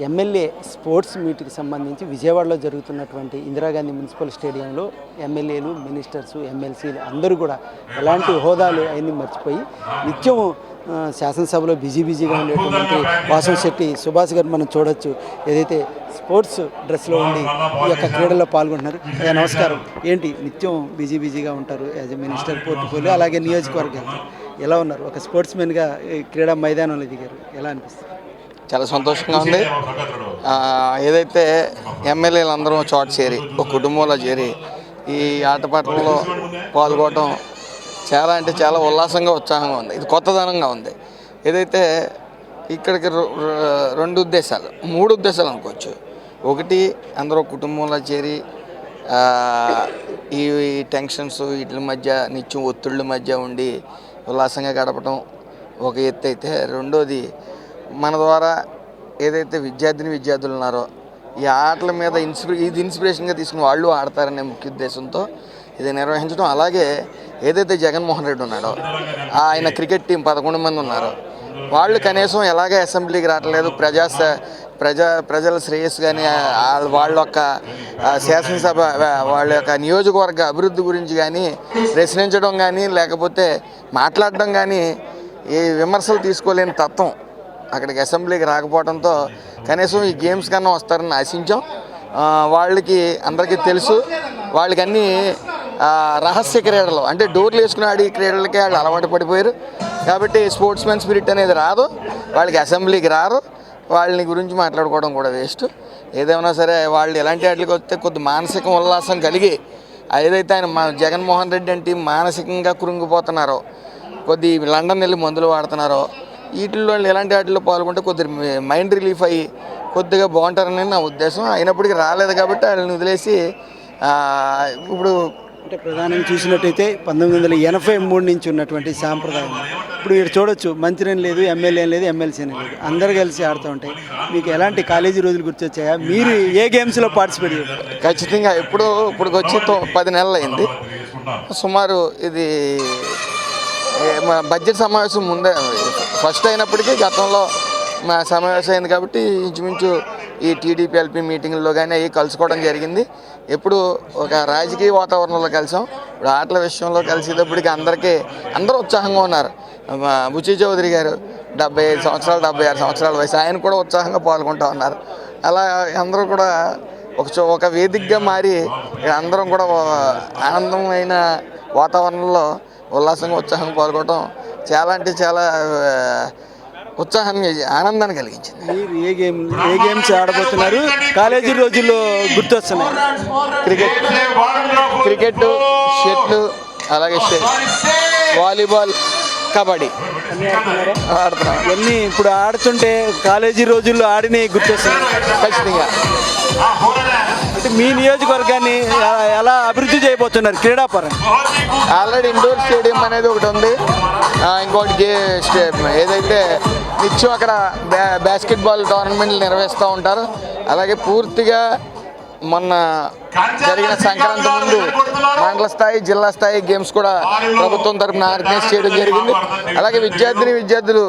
MLA sports మీట్కి సంబంధించి విజయవాడలో జరుగుతున్నటువంటి ఇందిరాగాంధీ మున్సిపల్ స్టేడియంలో ఎమ్మెల్యేలు మినిస్టర్స్ ఎమ్మెల్సీలు అందరూ కూడా ఎలాంటి హోదాలు అవన్నీ మర్చిపోయి నిత్యం శాసనసభలో బిజీ బిజీగా ఉండేటువంటి వాసం శెట్టి సుభాష్ గారు మనం చూడొచ్చు. ఏదైతే స్పోర్ట్స్ డ్రెస్లో ఉండి ఈ యొక్క క్రీడల్లో పాల్గొంటున్నారు. అయ్యా నమస్కారం. ఏంటి? నిత్యం బిజీ బిజీగా ఉంటారు యాజ్ ఎ మినిస్టర్ పోర్ట్ఫోలియో అలాగే నియోజకవర్గం ఎలా ఉన్నారు? ఒక స్పోర్ట్స్ మెన్గా క్రీడా మైదానంలో దిగారు. ఎలా అనిపిస్తుంది? చాలా సంతోషంగా ఉంది. ఏదైతే ఎమ్మెల్యేలు అందరం చోట చేరి ఒక కుటుంబంలో చేరి ఈ ఆటపాటల్లో పాల్గొనడం చాలా అంటే చాలా ఉల్లాసంగా ఉత్సాహంగా ఉంది. ఇది కొత్తదనంగా ఉంది. ఏదైతే ఇక్కడికి రెండు ఉద్దేశాలు మూడు ఉద్దేశాలు అనుకోవచ్చు. ఒకటి అందరూ కుటుంబంలో చేరి ఈ టెన్షన్స్ వీటి మధ్య నిత్యం ఒత్తిళ్ళ మధ్య ఉండి ఉల్లాసంగా గడపడం ఒక ఎత్తు అయితే. రెండోది మన ద్వారా ఏదైతే విద్యార్థిని విద్యార్థులు ఉన్నారో ఈ ఆటల మీద ఇన్స్పిరే ఇది ఇన్స్పిరేషన్గా తీసుకుని వాళ్ళు ఆడతారనే ముఖ్య ఉద్దేశంతో ఇది నిర్వహించడం. అలాగే ఏదైతే జగన్మోహన్ రెడ్డి ఉన్నాడో ఆయన క్రికెట్ టీం పదకొండు మంది ఉన్నారు. వాళ్ళు కనీసం ఎలాగ అసెంబ్లీకి రావట్లేదు. ప్రజా ప్రజా ప్రజల శ్రేయస్సు కానీ వాళ్ళ యొక్క శాసనసభ వాళ్ళ యొక్క నియోజకవర్గ అభివృద్ధి గురించి కానీ ప్రశ్నించడం కానీ లేకపోతే మాట్లాడడం కానీ ఈ విమర్శలు తీసుకోలేని తత్వం అక్కడికి అసెంబ్లీకి రాకపోవడంతో కనీసం ఈ గేమ్స్ కన్నా వస్తారని ఆశించాం. వాళ్ళకి అందరికీ తెలుసు. వాళ్ళకి అన్నీ రహస్య క్రీడలు అంటే డోర్లు వేసుకుని ఆడి క్రీడలకి వాళ్ళు అలవాటు పడిపోయారు. కాబట్టి స్పోర్ట్స్ మెన్ స్పిరిట్ అనేది రాదు. వాళ్ళకి అసెంబ్లీకి రారు. వాళ్ళని గురించి మాట్లాడుకోవడం కూడా వేస్ట్. ఏదేమైనా సరే వాళ్ళు ఎలాంటి వాటికి వస్తే కొద్ది మానసిక ఉల్లాసం కలిగి ఏదైతే ఆయన మా జగన్మోహన్ రెడ్డి అంటే మానసికంగా కృంగిపోతున్నారో కొద్ది లండన్ వెళ్ళి మందులు వాడుతున్నారో వీటిల్లో ఎలాంటి వాటిలో పాల్గొంటే కొద్ది మైండ్ రిలీఫ్ అయ్యి కొద్దిగా బాగుంటారని నా ఉద్దేశం. అయినప్పటికీ రాలేదు కాబట్టి వాళ్ళని వదిలేసి ఇప్పుడు అంటే ప్రధానంగా చూసినట్టయితే పంతొమ్మిది వందల ఎనభై మూడు నుంచి ఉన్నటువంటి సాంప్రదాయం. ఇప్పుడు మీరు చూడొచ్చు మంత్రిని లేదు ఎమ్మెల్యే లేదు ఎమ్మెల్సీ లేదు. అందరు కలిసి ఆడుతూ ఉంటాయి. మీకు ఎలాంటి కాలేజీ రోజులు గుర్తొచ్చాయా? మీరు ఏ గేమ్స్లో పార్టిసిపేట్ చేశారు? ఖచ్చితంగా ఇప్పుడు ఇప్పుడు వచ్చి పది నెలలు అయింది. సుమారు ఇది బడ్జెట్ సమావేశం ముందే ఫస్ట్ అయినప్పటికీ గతంలో మా సమావేశం అయింది కాబట్టి ఇంచుమించు ఈ టీడీపీ ఎల్పీ మీటింగ్లో కానీ అవి కలుసుకోవడం జరిగింది. ఎప్పుడు ఒక రాజకీయ వాతావరణంలో కలిసాం. ఇప్పుడు ఆటల విషయంలో కలిసేటప్పటికి అందరికీ అందరూ ఉత్సాహంగా ఉన్నారు. మా బుచ్చి చౌదరి గారు డెబ్బై ఐదు సంవత్సరాలు డెబ్బై ఆరు సంవత్సరాల వయసు ఆయన కూడా ఉత్సాహంగా పాల్గొంటూ ఉన్నారు. అలా అందరూ కూడా ఒక చో ఒక వేదికగా మారి అందరం కూడా ఆనందమైన వాతావరణంలో ఉల్లాసంగా ఉత్సాహంగా పాల్గొనడం చాలా అంటే చాలా ఆ, ఉత్సాహాన్ని ఆనందాన్ని కలిగించింది. మీరు ఏ గేమ్ ఏ గేమ్స్ ఆడబోతున్నారు? కాలేజీ రోజుల్లో గుర్తొస్తున్నాయి. క్రికెట్. క్రికెట్ షెట్లు అలాగే వాలీబాల్ కబడ్డీ. ఆడుతున్నాం ఇవన్నీ ఇప్పుడు ఆడుతుంటే కాలేజీ రోజుల్లో ఆడినవి గుర్తొస్తున్నాయి. ఖచ్చితంగా. అంటే మీ నియోజకవర్గాన్ని ఎలా- అభివృద్ధి చేయబోతున్నారు క్రీడాపరం? ఆల్రెడీ ఇండోర్ స్టేడియం అనేది ఒకటి ఉంది. ఇంకోటి గే స్టే ఏదైతే నిత్యం అక్కడ బాస్కెట్బాల్ టోర్నమెంట్లు నిర్వహిస్తూ ఉంటారు. అలాగే పూర్తిగా మొన్న జరిగిన సంక్రాంతి ముందు మండల స్థాయి జిల్లా స్థాయి గేమ్స్ కూడా ప్రభుత్వం తరఫున ఆర్గనైజ్ చేయడం జరిగింది. అలాగే విద్యార్థిని విద్యార్థులు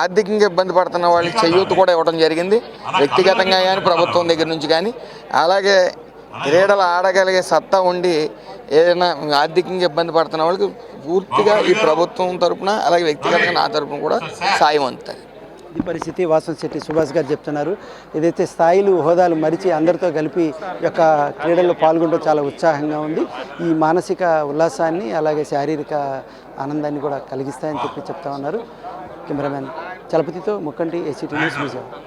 ఆర్థికంగా ఇబ్బంది పడుతున్న వాళ్ళకి చేయూత కూడా ఇవ్వడం జరిగింది. వ్యక్తిగతంగా కానీ ప్రభుత్వం దగ్గర నుంచి కానీ అలాగే క్రీడలు ఆడగలిగే సత్తా ఉండి ఏదైనా ఆర్థికంగా ఇబ్బంది పడుతున్న వాళ్ళకి పూర్తిగా ఈ ప్రభుత్వం తరపున అలాగే వ్యక్తిగతంగా నా తరపున కూడా సాయం అందుతుంది ఈ పరిస్థితి వాసం శెట్టి సుభాష్ గారు చెప్తున్నారు. ఏదైతే స్థాయిలు హోదాలు మరిచి అందరితో కలిపి యొక్క క్రీడల్లో పాల్గొనడం చాలా ఉత్సాహంగా ఉంది. ఈ మానసిక ఉల్లాసాన్ని అలాగే శారీరక ఆనందాన్ని కూడా కలిగిస్తాయని చెప్పి చెప్తా ఉన్నారు. కెమెరామ్యాన్ చలపతితో ముక్కంటి ఏసీటీ న్యూస్ విజయవాడ